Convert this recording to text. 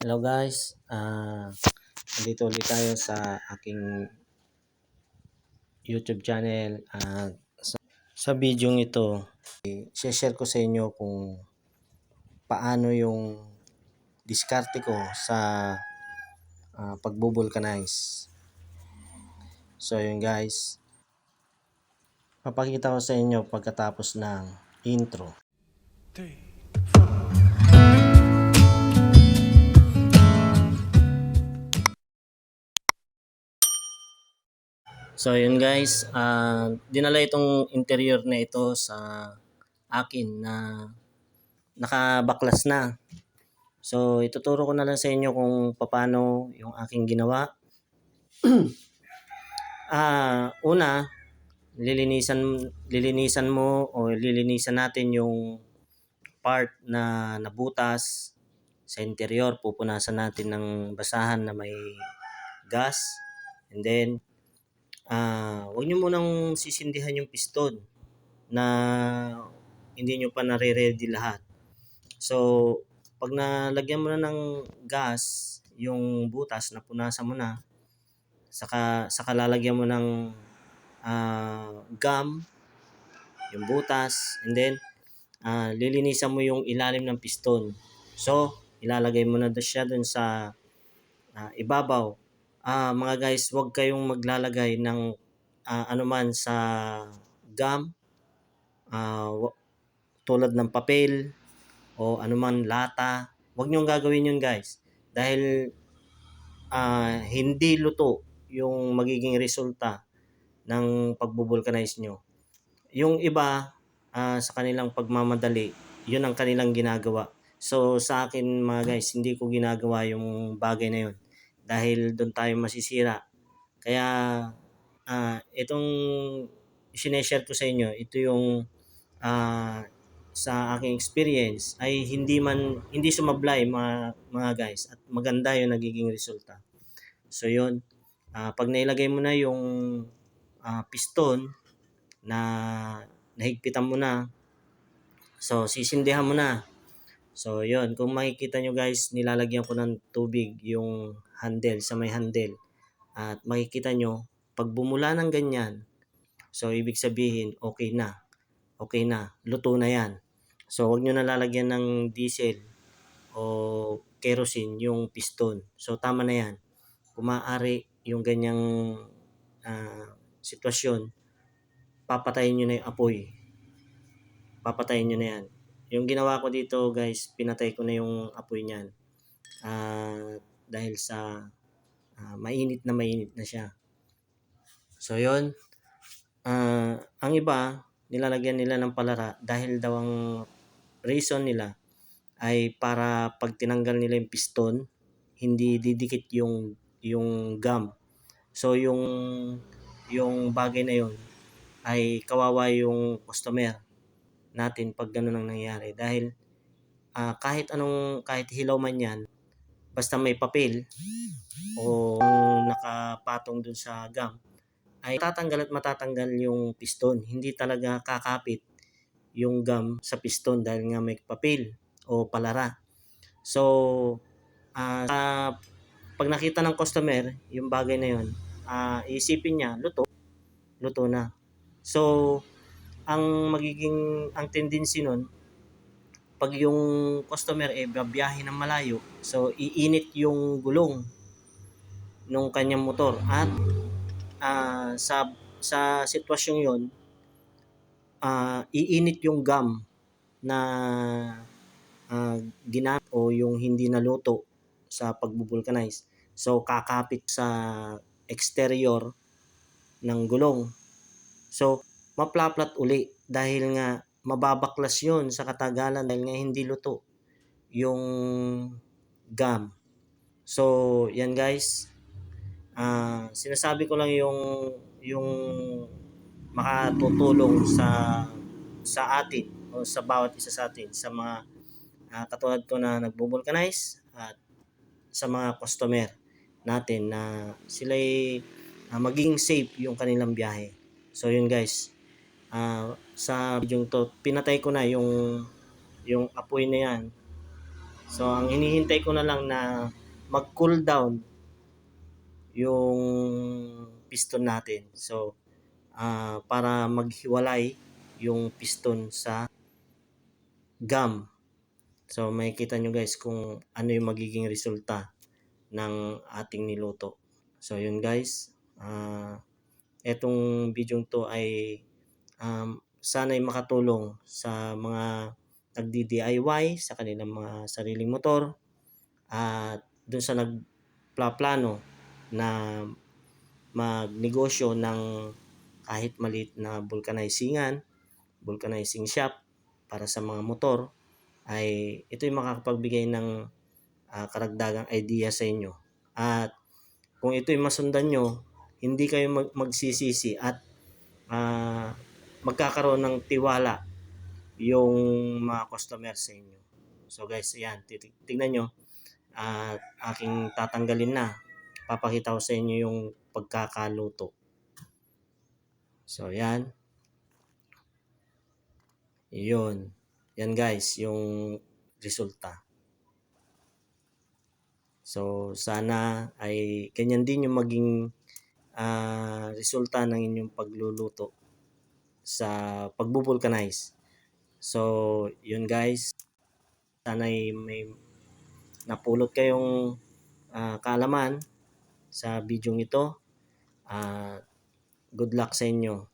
Hello guys, ah dito ulit tayo sa aking YouTube channel. at sa, sa video ito, i-share ko sa inyo kung paano yung diskarte ko sa uh, pagbubulkanize. So yun guys, papakita ko sa inyo pagkatapos ng intro. Three. So yun guys, uh, dinala itong interior na ito sa akin na nakabaklas na. So ituturo ko na lang sa inyo kung paano yung aking ginawa. Ah, uh, una, lilinisan lilinisan mo o lilinisan natin yung part na nabutas sa interior. Pupunasan natin ng basahan na may gas. And then ah, uh, huwag niyo munang sisindihan yung piston na hindi niyo pa nare-ready lahat. So, pag nalagyan mo na ng gas, yung butas, napunasan mo na, saka, saka lalagyan mo ng uh, gum, yung butas, and then, uh, lilinisan mo yung ilalim ng piston. So, ilalagay mo na siya dun sa uh, ibabaw ah, mga guys, huwag kayong maglalagay ng ah, anuman sa gum, ah, tulad ng papel o anuman lata. Huwag niyong gagawin yun guys. Dahil ah, hindi luto yung magiging resulta ng pagbubulkanize nyo. Yung iba, ah, sa kanilang pagmamadali, yun ang kanilang ginagawa. So sa akin mga guys, hindi ko ginagawa yung bagay na yun dahil doon tayo masisira. Kaya uh, itong sineshare ko sa inyo, ito yung uh, sa aking experience ay hindi man hindi sumablay mga mga guys at maganda yung nagiging resulta. So yun, uh, pag nailagay mo na yung uh, piston na nahigpitan mo na, so sisindihan mo na. So yun, kung makikita nyo guys, nilalagyan ko ng tubig yung handle, sa may handle. At makikita nyo, pag bumula ng ganyan, so ibig sabihin, okay na. Okay na, luto na yan. So wag nyo na lalagyan ng diesel o kerosene yung piston. So tama na yan. Kung maaari yung ganyang uh, sitwasyon, papatayin nyo na yung apoy. Papatayin nyo na yan. Yung ginawa ko dito guys, pinatay ko na yung apoy niyan. Uh, dahil sa uh, mainit na mainit na siya. So yon uh, ang iba nilalagyan nila ng palara dahil daw ang reason nila ay para pag tinanggal nila yung piston hindi didikit yung yung gum. So yung yung bagay na yon ay kawawa yung customer natin pag ganun ang nangyari dahil uh, kahit anong kahit hilaw man yan basta may papel o nakapatong dun sa gum, ay tatanggal at matatanggal yung piston. Hindi talaga kakapit yung gum sa piston dahil nga may papel o palara. So, uh, pag nakita ng customer yung bagay na yun, uh, iisipin niya, luto, luto na. So, ang magiging, ang tendency nun, pag yung customer eh babiyahe ng malayo, so iinit yung gulong ng kanyang motor at uh, sa sa sitwasyon yon uh, iinit yung gum na uh, ginamit o yung hindi naluto sa pagbubulkanize. So kakapit sa exterior ng gulong. So maplaplat uli dahil nga mababaklas yun sa katagalan dahil nga hindi luto yung gum. So, yan guys. Uh, sinasabi ko lang yung yung makatutulong sa sa atin o sa bawat isa sa atin sa mga uh, katulad ko na nagbo-vulcanize at sa mga customer natin na sila uh, maging safe yung kanilang biyahe. So yun guys, uh, sa video to pinatay ko na yung yung apoy na yan So, ang hinihintay ko na lang na mag-cool down yung piston natin. So, ah, para maghiwalay yung piston sa gum. So, makikita nyo guys kung ano yung magiging resulta ng ating niluto. So, yun guys. Ah, etong video to ay um, sana'y makatulong sa mga nagdi-DIY sa kanilang mga sariling motor at dun sa nagplaplano na magnegosyo ng kahit maliit na vulcanizingan, vulcanizing shop para sa mga motor ay ito yung makakapagbigay ng ah, karagdagang idea sa inyo. At kung ito yung masundan nyo, hindi kayo mag- magsisisi at ah, magkakaroon ng tiwala yung mga customer sa inyo. So guys, ayan, tignan nyo. At aking tatanggalin na. Papakita ko sa inyo yung pagkakaluto. So, yan. Yun. Yan guys, yung resulta. So, sana ay ganyan din yung maging ah, resulta ng inyong pagluluto sa pagbubulkanize. So, yun guys. Sana ay may napulot kayong ah, kaalaman sa bidyong ito. Ah, good luck sa inyo